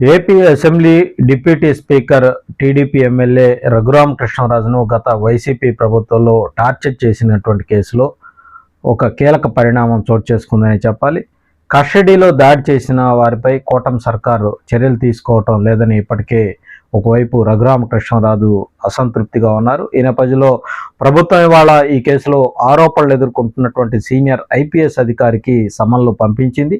AP assembly deputy speaker TDP MLA Raghurama కృష్ణరాజును గత YCP ప్రభుత్వంలో torture చేసినటువంటి కేసులో ఒక కీలక పరిణామం చోటు చేసుకుందని చెప్పాలి. కస్టడీలో దాడి చేసిన వారిపై కూటమి సర్కారు చర్యలు తీసుకోవటం లేదని ఇప్పటికే ఒకవైపు రఘురామకృష్ణరాజు అసంతృప్తిగా ఉన్నారు. ఈ నేపథ్యంలో ప్రభుత్వం ఇవాళ ఈ కేసులో ఆరోపణలు ఎదుర్కొంటున్నటువంటి సీనియర్ ఐపీఎస్ అధికారికి సమన్లు పంపించింది.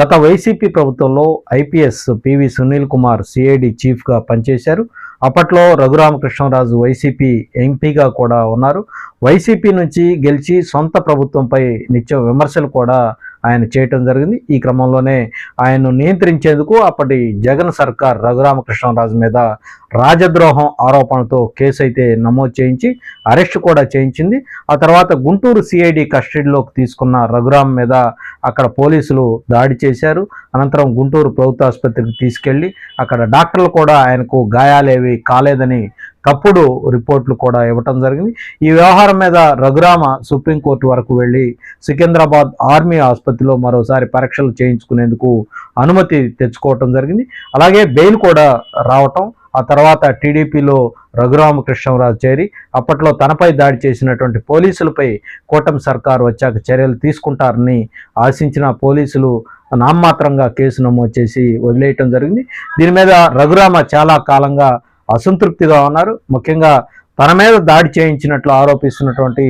గత వైసీపీ ప్రభుత్వంలో IPS PV Sunil Kumar CID చీఫ్గా పనిచేశారు. అప్పట్లో రఘురామకృష్ణరాజు వైసీపీ ఎంపీగా కూడా ఉన్నారు. వైసీపీ నుంచి గెలిచి సొంత ప్రభుత్వంపై నిత్యం విమర్శలు కూడా ఆయన చేయటం జరిగింది. ఈ క్రమంలోనే ఆయన్ను నియంత్రించేందుకు అప్పటి జగన్ సర్కార్ రఘురామకృష్ణరాజు మీద రాజద్రోహం ఆరోపణతో కేసు అయితే నమోదు చేయించి అరెస్ట్ కూడా చేయించింది. ఆ తర్వాత గుంటూరు సిఐడి కస్టడీలోకి తీసుకున్న రఘురామ్ మీద అక్కడ పోలీసులు దాడి చేశారు. అనంతరం గుంటూరు ప్రభుత్వ ఆసుపత్రికి తీసుకెళ్ళి అక్కడ డాక్టర్లు కూడా ఆయనకు గాయాలేవి కాలేదని తప్పుడు రిపోర్ట్లు కూడా ఇవ్వటం జరిగింది. ఈ వ్యవహారం మీద రఘురామ సుప్రీంకోర్టు వరకు వెళ్ళి సికింద్రాబాద్ ఆర్మీ ఆసుపత్రిలో మరోసారి పరీక్షలు చేయించుకునేందుకు అనుమతి తెచ్చుకోవటం జరిగింది. అలాగే బెయిల్ కూడా రావటం ఆ తర్వాత టీడీపీలో రఘురామకృష్ణరాజు చేరి అప్పట్లో తనపై దాడి చేసినటువంటి పోలీసులపై కూటమి సర్కారు వచ్చాక చర్యలు తీసుకుంటారని ఆశించిన పోలీసులు నామమాత్రంగా కేసు నమోదు చేసి వదిలేయటం జరిగింది. దీని మీద రఘురామ చాలా కాలంగా అసంతృప్తిగా ఉన్నారు. ముఖ్యంగా తన మీద దాడి చేయించినట్లు ఆరోపిస్తున్నటువంటి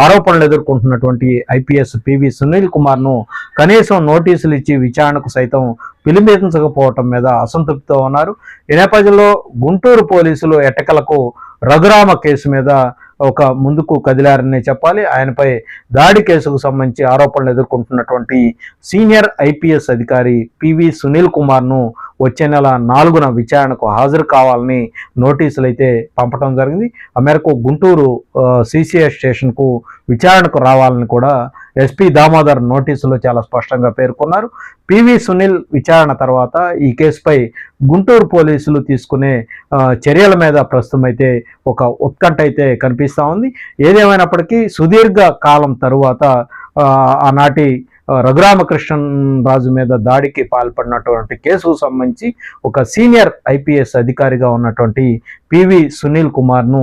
ఆరోపణలు ఎదుర్కొంటున్నటువంటి ఐపీఎస్ పివి సునీల్ కుమార్ను కనీసం నోటీసులు ఇచ్చి విచారణకు సైతం పిలిపించకపోవటం మీద అసంతృప్తితో ఉన్నారు. ఈ నేపథ్యంలో గుంటూరు పోలీసులు ఎటకలకు రఘురామ కేసు మీద ఒక ముందుకు కదిలారని చెప్పాలి. ఆయనపై దాడి కేసుకు సంబంధించి ఆరోపణలు ఎదుర్కొంటున్నటువంటి సీనియర్ ఐపీఎస్ అధికారి పివి సునీల్ కుమార్ను వచ్చే నెల నాలుగున విచారణకు హాజరు కావాలని నోటీసులు అయితే పంపడం జరిగింది. ఆ మేరకు గుంటూరు సిసిఎస్ స్టేషన్కు విచారణకు రావాలని కూడా ఎస్పీ దామోదర్ నోటీసులో చాలా స్పష్టంగా పేర్కొన్నారు. పివి సునీల్ విచారణ తర్వాత ఈ కేసుపై గుంటూరు పోలీసులు తీసుకునే చర్యల మీద ప్రస్తుతం అయితే ఒక ఉత్కంఠ అయితే కనిపిస్తూ ఉంది. ఏదేమైనప్పటికీ సుదీర్ఘ కాలం తరువాత ఆనాటి రఘురామకృష్ణన్ రాజు మీద దాడికి పాల్పడినటువంటి కేసుకు సంబంధించి ఒక సీనియర్ ఐపీఎస్ అధికారిగా ఉన్నటువంటి పివి సునీల్ కుమార్ను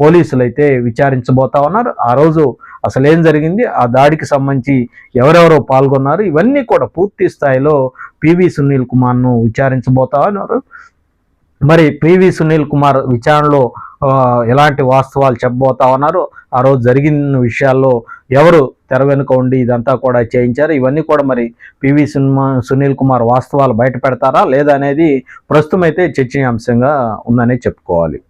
పోలీసులు అయితే విచారించబోతా ఉన్నారు. ఆ రోజు అసలు ఏం జరిగింది? ఆ దాడికి సంబంధించి ఎవరెవరో పాల్గొన్నారు? ఇవన్నీ కూడా పూర్తి స్థాయిలో పివి సునీల్ కుమార్ను విచారించబోతా ఉన్నారు. మరి పివి సునీల్ కుమార్ విచారణలో ఎలాంటి వాస్తవాలు చెప్పబోతా ఉన్నారు? ఆ రోజు జరిగిన విషయాల్లో ఎవరు తెర వెనుక ఉండి ఇదంతా కూడా చేయించారు? ఇవన్నీ కూడా మరి పివి సినిమా సునీల్ కుమార్ వాస్తవాలు బయట పెడతారా? లేదా అనేది ప్రస్తుతం అయితే చర్చనీయాంశంగా ఉందనే చెప్పుకోవాలి.